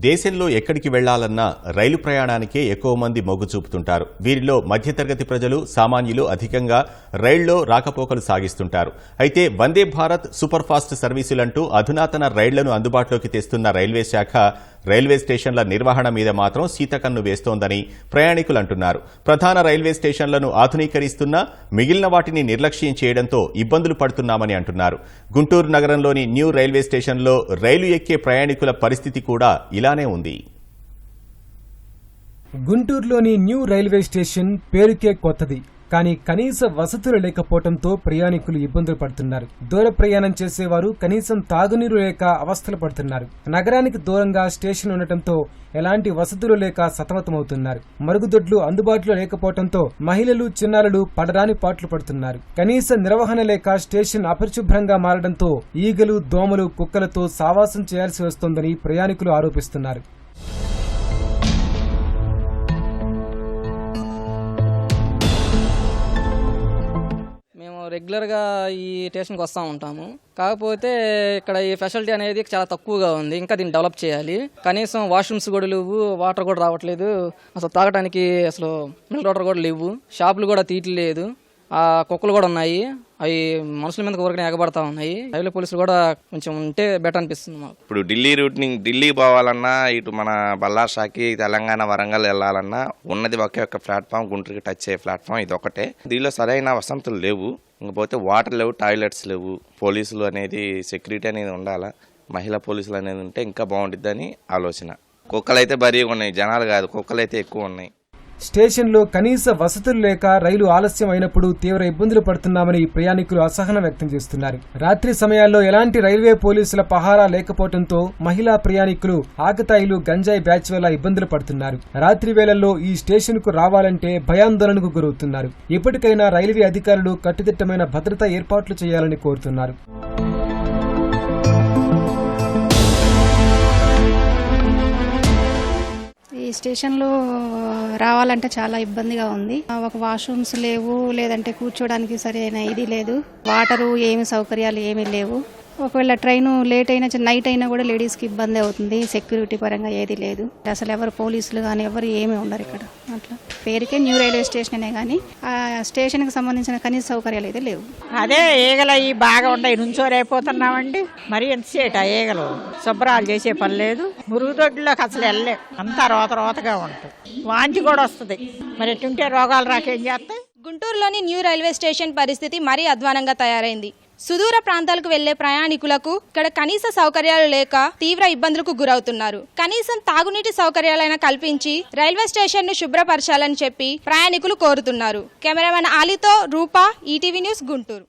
దేశంలో ఎక్కడికి వెళ్ళాలన్నా రైలు ప్రయాణానికే ఎక్కువ మంది మొగ్గు చూపుతుంటారు. వీరిలో మధ్యతరగతి ప్రజలు సామాన్యులు అధికంగా రైళ్ళో రాకపోకలు సాగిస్తుంటారు. అయితే వందే భారత్ సూపర్ ఫాస్ట్ సర్వీసులంటూ అధునాతన రైళ్ళను అందుబాటులోకి తెస్తున్న రైల్వే శాఖ రైల్వే స్టేషన్ల నిర్వహణ మీద మాత్రం సీతకన్ను వేస్తోందని ప్రయాణికులు అంటున్నారు ప్రధాన రైల్వే స్టేషన్లను ఆధునీకరిస్తున్నా మిగిలిన వాటిని నిర్లక్ష్యం చేయడంతో ఇబ్బందులు పడుతున్నామని అంటున్నారు. గుంటూరు నగరంలోని న్యూ రైల్వే స్టేషన్లో రైలు ఎక్కే ప్రయాణికుల పరిస్థితి కూడా ఇలానే ఉంది. గుంటూరులోని న్యూ రైల్వే స్టేషన్ పేరుకే కొత్తది. కానీ కనీస వసతులు లేకపోవడంతో ప్రయాణికులు ఇబ్బందులు పడుతున్నారు. దూర ప్రయాణం చేసేవారు కనీసం తాగునీరు లేక అవస్థలు పడుతున్నారు. నగరానికి దూరంగా స్టేషన్ ఉండటంతో ఎలాంటి వసతులు లేక సతమతమవుతున్నారు. మరుగుదొడ్లు అందుబాటులో లేకపోవడంతో మహిళలు చిన్నారులు పడరాని పాట్లు పడుతున్నారు. కనీస నిర్వహణ లేక స్టేషన్ అపరిశుభ్రంగా మారడంతో ఈగలు దోమలు కుక్కలతో సావాసం చేయాల్సి వస్తోందని ప్రయాణికులు ఆరోపిస్తున్నారు. రెగ్యులర్గా ఈ స్టేషన్కి వస్తూ ఉంటాము. కాకపోతే ఇక్కడ ఈ ఫెసిలిటీ అనేది చాలా తక్కువగా ఉంది. ఇంకా దీన్ని డెవలప్ చేయాలి. కనీసం వాష్రూమ్స్ కూడా లేవు వాటర్ కూడా రావట్లేదు. అసలు తాగడానికి అసలు మినరల్ వాటర్ కూడా లేవు. షాపులు కూడా తీయట్లేదు. ఆ కుక్కలు కూడా ఉన్నాయి. అవి మనుషుల మీద ఊరికనే ఎగబడతా ఉన్నాయి. రైల్వే పోలీసులు కూడా కొంచెం ఉంటే బెటర్ అనిపిస్తుంది మాకు. ఇప్పుడు ఢిల్లీ రూట్ని ఢిల్లీ పోవాలన్నా ఇటు మన బల్లార్షాకి తెలంగాణ వరంగల్ వెళ్ళాలన్నా ఉన్నది ఒకే ఒక ప్లాట్ఫామ్ గుంటూరుకి టచ్ అయ్యే ప్లాట్ఫామ్ ఇది ఒకటే దీనిలో సరైన వసంతులు లేవు. ఇంకపోతే వాటర్ లేవు టాయిలెట్స్ లేవు. పోలీసులు అనేది సెక్యూరిటీ అనేది ఉండాలా? మహిళా పోలీసులు అనేది ఉంటే ఇంకా బాగుంటుందని ఆలోచన. కుక్కలైతే భారీగా ఉన్నాయి జనాలు కాదు కుక్కలు అయితే ఎక్కువ ఉన్నాయి. స్టేషన్లో కనీస వసతులు లేక రైలు ఆలస్యం అయినప్పుడు తీవ్ర ఇబ్బందులు పడుతున్నామని ప్రయాణికులు అసహనం వ్యక్తం చేస్తున్నారు. రాత్రి సమయాల్లో ఎలాంటి రైల్వే పోలీసుల పహారా లేకపోవడంతో మహిళా ప్రయాణికులు ఆకతాయిలు గంజాయి బ్యాచ్ వల్ల ఇబ్బందులు పడుతున్నారు. రాత్రి వేళల్లో ఈ స్టేషన్కు రావాలంటే భయాందోళనకు గురవుతున్నారు. ఇప్పటికైనా రైల్వే అధికారులు కట్టుదిట్టమైన భద్రతా ఏర్పాట్లు చేయాలని కోరుతున్నారు. స్టేషన్లో రావాలంటే చాలా ఇబ్బందిగా ఉంది. ఒక వాష్రూమ్స్ లేవు లేదంటే కూర్చోడానికి సరైన ఇది లేదు. వాటరు ఏమి సౌకర్యాలు ఏమీ లేవు. ఒకవేళ ట్రైన్ లేట్ అయినా నైట్ అయినా కూడా లేడీస్కి ఇబ్బంది అవుతుంది. సెక్యూరిటీ పరంగా ఏది లేదు. అసలు ఎవరు పోలీసులు కానీ ఎవరు ఏమీ ఉండరు ఇక్కడ. అట్లా. పేరుకే న్యూ రైల్వే స్టేషనే కానీ ఆ స్టేషన్కి సంబంధించిన కనీస సౌకర్యాలు అయితే లేవు. అదే ఈగలు అవి బాగా ఉన్నాయి నుంచోరైపోతున్నామండి మరి ఎంతసేట ఈగలు శుభ్రాలు చేసే పని లేదు. మురుగుదొడ్లోకి అసలు వెళ్ళలేం. అంతా రోత రోతగా ఉంటుంది. వాంతి కూడా వస్తుంది. మరి ఎటుంటే రోగాలు రాకేం చేస్తాయి? గుంటూరులోని న్యూ రైల్వే స్టేషన్ పరిస్థితి మరీ అధ్వానంగా తయారైంది. సుదూర ప్రాంతాలకు వెళ్ళే ప్రయాణికులకు ఇక్కడ కనీస సౌకర్యాలు లేక తీవ్ర ఇబ్బందులకు గురవుతున్నారు. కనీసం తాగునీటి సౌకర్యాలైనా కల్పించి రైల్వే స్టేషన్ను శుభ్రపరచాలని చెప్పి ప్రయాణికులు కోరుతున్నారు. కెమెరామెన్ ఆలీతో రూపా ఈటీవీ న్యూస్ గుంటూరు.